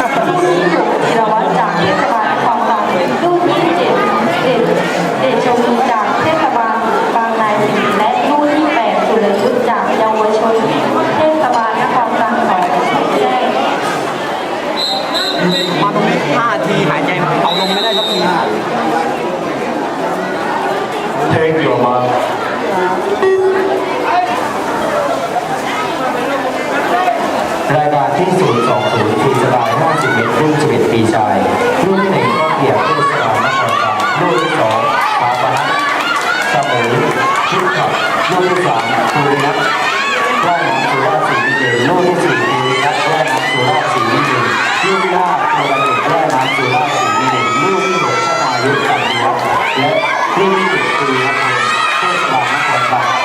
จิรวัตรจากเทศบาลนครบางลูกที่เเด็ดเจากเทศบาลบางนรและลูที่แสุรยุทธจากเยาวชนเทศบาลบางสอแจ้งทีหายใจเอาลงไม่ได้สักที Take your mark. รายการที่ศูน ชายรุ่นหนึ่งก็เกียรติผู้สานนครบาลรุ่นที่สองสถาปนักสมัยชุดขับรุ่นที่สามตูนักร่างสุราศีวิเดรุ่นที่สี่ตูนักร่างสุราศีวิเดรุ่นที่ห้าโทรเดชร่างสุราศีวิเดรุ่นที่หกชนายุทธ์กันดีและรุ่นที่เจ็ดตูนักเทศบาลนครบาล